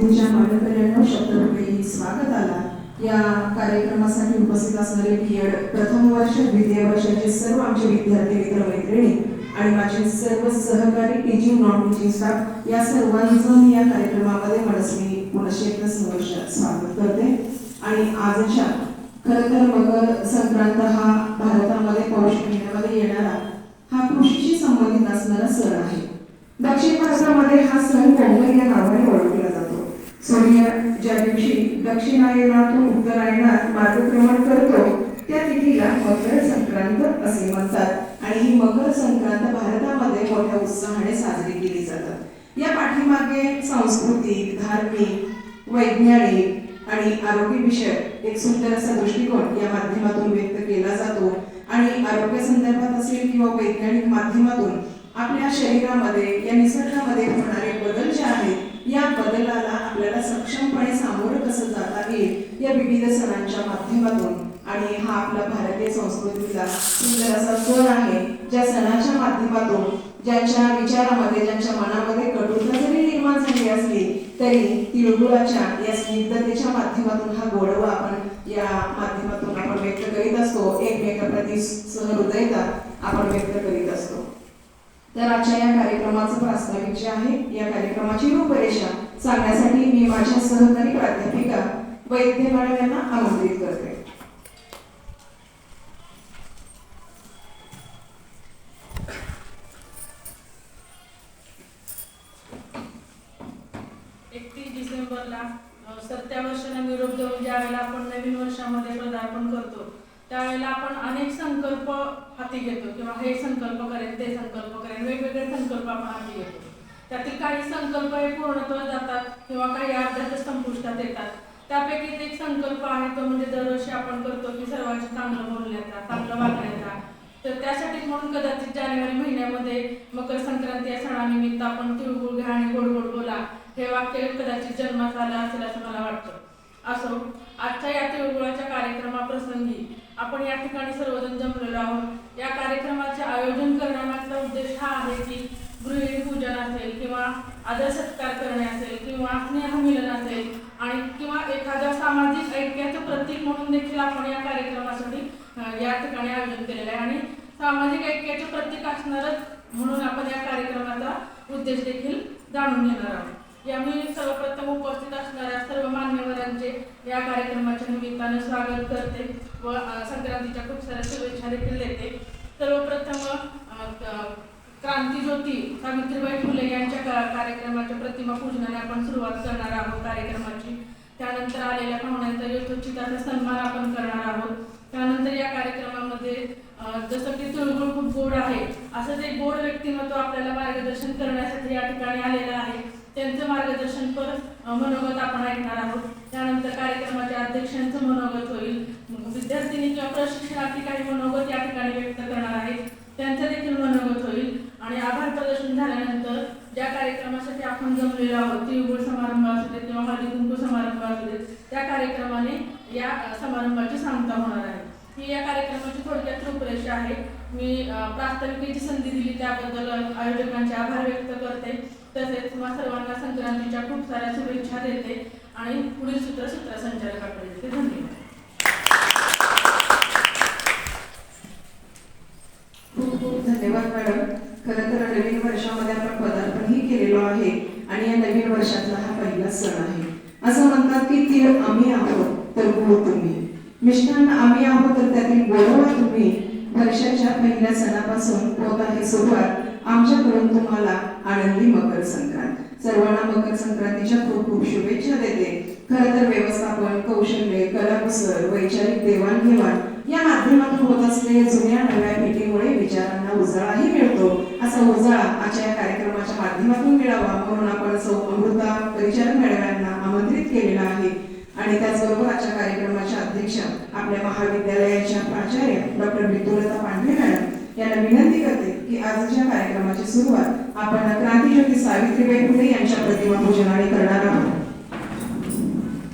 पूजा मांडकर यांना शब्दरूपी स्वागताला या कार्यक्रमासाठी उपस्थित असणारे बीएड प्रथम वर्ष द्वितीय वर्षाचे सर्व आमचे विद्यार्थी मित्र मैत्रिणी आणि माझे सर्व सहकारी टीचिंग नॉन टीचिंग स्टाफ या सर्वांचं मी या कार्यक्रमामध्ये मनस्वी पुनश्च एकदा सहर्ष स्वागत करते. आणि आजच्या खरं तर मकर संक्रांत हा भारतामध्ये पौष महिन्यामध्ये येणारा हा कृषीशी संबंधित असणारा सण आहे. दक्षिण भारतामध्ये हा सण पोंगल या नावाने ओळखला जातो. सूर्य ज्या दिवशी दक्षिणायनातून उत्तरायणात मार्गक्रमण करतो त्या तिथीला मकर संक्रांत असे म्हणतात. आणि ही मकर संक्रांत भारतामध्ये मोठ्या उत्साहाने साजरी केली जातात या पाठीमागे सांस्कृतिक धार्मिक वैज्ञानिक आणि आरोग्यविषयक एक सुंदर असा दृष्टिकोन या माध्यमातून व्यक्त केला जातो. आणि आरोग्य संदर्भात असेल किंवा वैज्ञानिक माध्यमातून आपल्या शरीरामध्ये या निसर्गामध्ये होणारे बदल जे आहेत या बदलाला आपल्याला सक्षमपणे सामोरं कसं जाता येईल या विविध सणांच्या माध्यमातून. आणि हा आपला भारतीय संस्कृतीचा सुंदर असा सण आहे ज्या सणाच्या माध्यमातून ज्यांच्या विचारामध्ये ज्यांच्या मनामध्ये कटुता जरी निर्माण झाली असली तरी तिळगुळाच्या या स्निग्धतेच्या माध्यमातून हा गोडवा आपण या माध्यमातून आपण व्यक्त करीत असतो. एकमेकाप्रती सहृदयता आपण व्यक्त करीत असतो. तर आजच्या या कार्यक्रमाचं प्रास्ताविक जे आहे या कार्यक्रमाची रूपरेषा सांगण्यासाठी मी माझ्या सहकारी प्राध्यापिका वैद्य मॅडम यांना आमंत्रित करते. एकतीस डिसेंबरला अ, निरोप देऊन ज्यावेळेला आपण नवीन वर्षामध्ये पदार्पण करतो त्यावेळेला आपण अनेक संकल्प हाती घेतो किंवा हे संकल्प करेन ते संकल्प करेन वेगवेगळे संकल्प आपण हाती घेतो. त्यातील काही संकल्प हे पूर्णत्व जातात किंवा काही अर्ध्यातच संपुष्टात येतात. त्यापैकी एक संकल्प आहे तो म्हणजे दरवर्षी आपण करतो की सर्वांशी चांगलं बोलण्याचा चांगलं वागण्याचा तर त्यासाठी म्हणून कदाचित जानेवारी महिन्यामध्ये मकर संक्रांती या सणानिमित्त आपण तिळगुळ घ्या आणि गोड गोड बोला. हे वाक्य कदाचित जन्मात आलं असेल असं मला वाटतं. असो आजच्या या तिळगुळाच्या कार्यक्रमाप्रसंगी आपण या ठिकाणी सर्वजण जमलेलो आहोत. या कार्यक्रमाचे आयोजन करण्यामागचा उद्देश हा आहे की गृहिणी पूजन असेल किंवा आदर सत्कार करणे असेल किंवा स्नेहमिलन असेल आणि किंवा एखाद्या सामाजिक ऐक्याचं प्रतीक म्हणून देखील आपण या कार्यक्रमासाठी या ठिकाणी आयोजन केलेलं आहे. आणि सामाजिक ऐक्याचे प्रतीक असणारच म्हणून आपण या कार्यक्रमाचा उद्देश देखील जाणून घेणार आहोत. या मी सर्वप्रथम उपस्थित असणाऱ्या सर्व मान्यवरांचे या कार्यक्रमाच्या निमित्तानं स्वागत करते. व संक्रांतीच्या खूप साऱ्या शुभेच्छा देखील देते. सर्वप्रथम क्रांतीज्योती सावित्रीबाई फुले यांच्या का- कार्यक्रमाच्या प्रतिमा पूजनाने आपण सुरुवात करणार आहोत कार्यक्रमाची. त्यानंतर आलेल्या पाहुण्यांचा यथोचित सन्मान आपण करणार आहोत. त्यानंतर या कार्यक्रमामध्ये जसं की तुळगुळ खूप गोड आहे असंच एक गोड व्यक्तिमत्व आपल्याला मार्गदर्शन करण्यासाठी या ठिकाणी आलेलं आहे. त्यांचं मार्गदर्शन पर मनोगत आपण ऐकणार आहोत. त्यानंतर कार्यक्रमाच्या अध्यक्षांचं मनोगत होईल. विद्यार्थिनी किंवा प्रशिक्षणार्थी काही मनोगत या ठिकाणी व्यक्त करणार आहेत. त्यांचं देखील मनोगत होईल. आणि आभार प्रदर्शन झाल्यानंतर ज्या कार्यक्रमासाठी आपण जमलेलो आहोत तिळगुळ समारंभ असू देत किंवा हळदी कुंकू समारंभ असू देत त्या कार्यक्रमाने या समारंभाची सांगता होणार आहे. ही या कार्यक्रमाची थोडक्यात रूपरेषा आहे. मी प्रास्ताविकेची संधी दिली त्याबद्दल आयोजकांचे आभार व्यक्त करते. तसेच तुम्हा सर्वांना संक्रांतीच्या खूप साऱ्या शुभेच्छा देते. आणि पुढील सूत्र सूत्रसंचालकाकडे धन्यवाद. खूप खूप धन्यवाद मॅडम. खरं तर नवीन वर्षामध्ये आपण पदार्पण ही केलेलो आहे आणि या नवीन वर्षातला हा पहिला सण आहे. असं म्हणतात की तीळ आम्ही आहोत तर गोड तुम्ही. मिष्टान आम्ही आहोत तर त्यातील गोडवा तुम्ही. वर्षाच्या पहिल्या सणापासून होत आहे सुरुवात. आमच्यापर्यंत तुम्हाला आनंदी मकर संक्रांत. सर्वांना मकर संक्रांतीच्या खूप खूप शुभेच्छा देते. खरं तर व्यवस्थापन कौशल्य कलाकुसर वैचारिक देवाणघेवाण या माध्यमातून होत असलेल्या जुन्या नव्या भेटीमुळे विचारांना उजाळाही मिळतो. असा उजाळा आजच्या या कार्यक्रमाच्या माध्यमातून मिळावा म्हणून आपण सौ अमृता परिचारक मेळाव्यांना आमंत्रित केलेला आहे. आणि त्याचबरोबर आजच्या कार्यक्रमाच्या अध्यक्षा आपल्या महाविद्यालयाच्या प्राचार्य डॉक्टर विदुलता पांढरे मॅडम यांना विनंती करते की आजच्या सुरुवात आपण क्रांतीज्योती सावित्रीबाई फुले यांच्या प्रतिमा पूजनाने करणार आहोत.